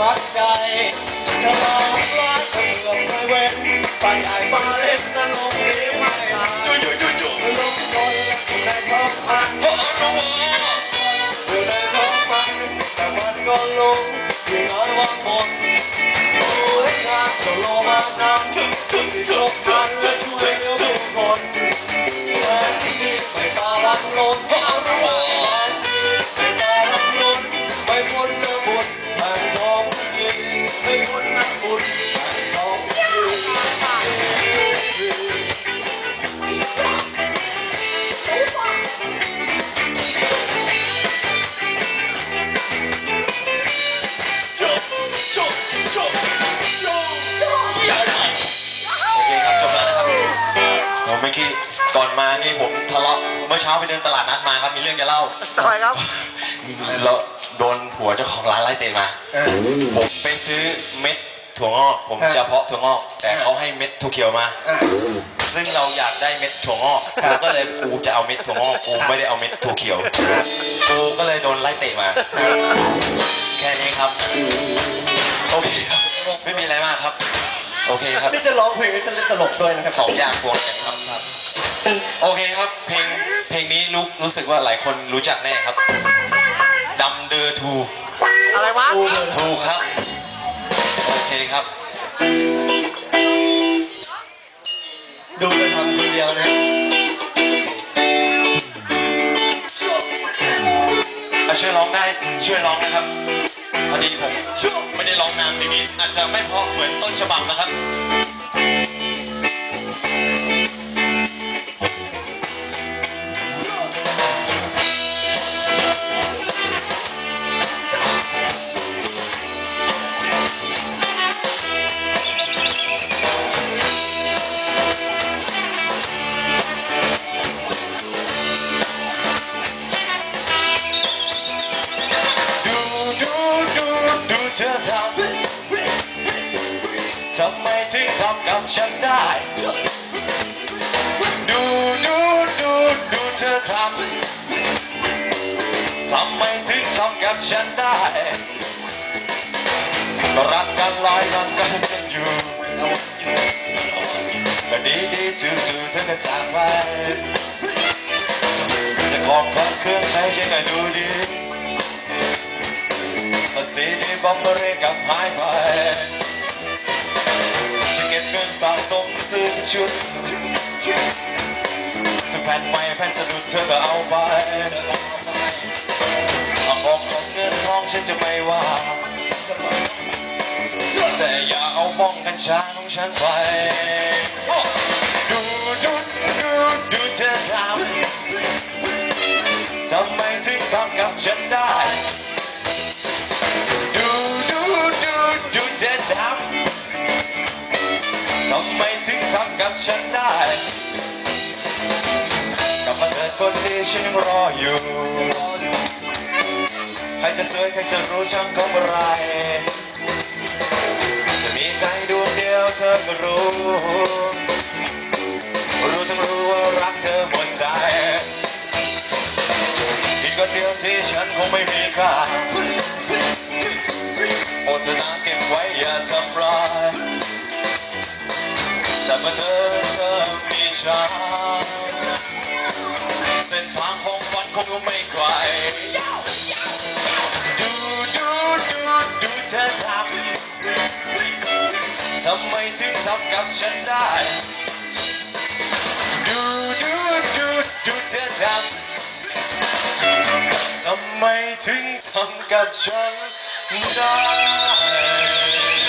พัดใจจะลองรักเธอเมื่อไม่เว้นไปไอ้มาเล่นนรกนี้ไม่หายจู่จู่จู่จู่ลงคนในท้องมันโอ้โหอยู่ในท้องมันแต่มันก็ลงที่น้อยว่าหมดโอ้ยงานจะโลมาน้ำที่จู่ทุกจู่ท่านจู่และช่วยเหลือผู้คนแต่ที่นี่ไม่ตาลังลนโอ้โหไม่ตาลังลนไม่พ้นเนื้อบุญ เคครับจบแล้วนะครับผมเมื่อกี้ก่อนมานี่ผมทะเลาะเมื่อเช้าไปเดินตลาดนัดมาครับมีเรื่องจะเล่าทำไมครับแล้วโดนผัวเจ้าของร้านไล่เตะมาผมไปซื้อเม็ด ถั่วงอกผมเออจะเพาะถั่วงอก แต่เขาให้เม็ดถั่วเขียวมาซึ่งเราอยากได้เม็ดถั่วงอกกูก็เลยกูจะเอาเม็ดถั่วงอกกูไม่ได้เอาเม็ดถั่วเขียวกูก็เลยโดนไล่เตะมา แค่นี้ครับ โอเคครับไม่มีอะไรมากครับ โอเคครับนี่จะร้องเพลงนี่จะเล่นตลกด้วยนะครับสองอย่างพวงกันครับครับโอเคครับเพลงเพลงนี้รู้รู้สึกว่าหลายคนรู้จักแน่ครับดำเดอทูอะไรวะทูครับโอเครับ ดูจะทำคนเดียวนะช่วยร้องได้ช่วยร้องนะครับพอดีผมช่วไม่ได้ร้องนานเพลงนี้อาจจะไม่เพราะเหมือนต้นฉบับนะครับ ทำไมถึงทำกับฉันได้ ดูดูดูดูเธอทำทำไมถึงทำกับฉันได้ รักกันหลายรักกันกันอยู่แต่ดีดีจู่จู่เธอก็จากไปจะขอความเครื่องใช้ยังไงดูดีภาษีนี้บอมเบอร์กับหายไป เก็บเงินสะสมซื้อชุดทุกแผ่นใหม่แผ่นสะดุดเธอก็เอาไปเอาของของเงินทองฉันจะไม่ว่า แต่อย่าเอามองกันชาของฉันไป ดูดูดูดูเธอทำทำไมถึงทำกับฉันได้ ดูดูดูดูเธอทำ ฉันได้ กลับมาเถิดคนที่ฉันยังรออยู่ ใครจะสวยใครจะรู้ช่างก็เมื่อไร จะมีใจดวงเดียวเธอก็รู้ รู้ทั้งรู้ว่ารักเธอหมดใจ อีกคนเดียวที่ฉันคงไม่มีค่า มื่อเธอเธอมีฉันเส้นทางของฝันคงไม่ไกลดูดูดูดูเธอทำทำไมถึงทำกับฉันได้ดูดูดูดูเธอทำทำไมถึงทำกับฉันได้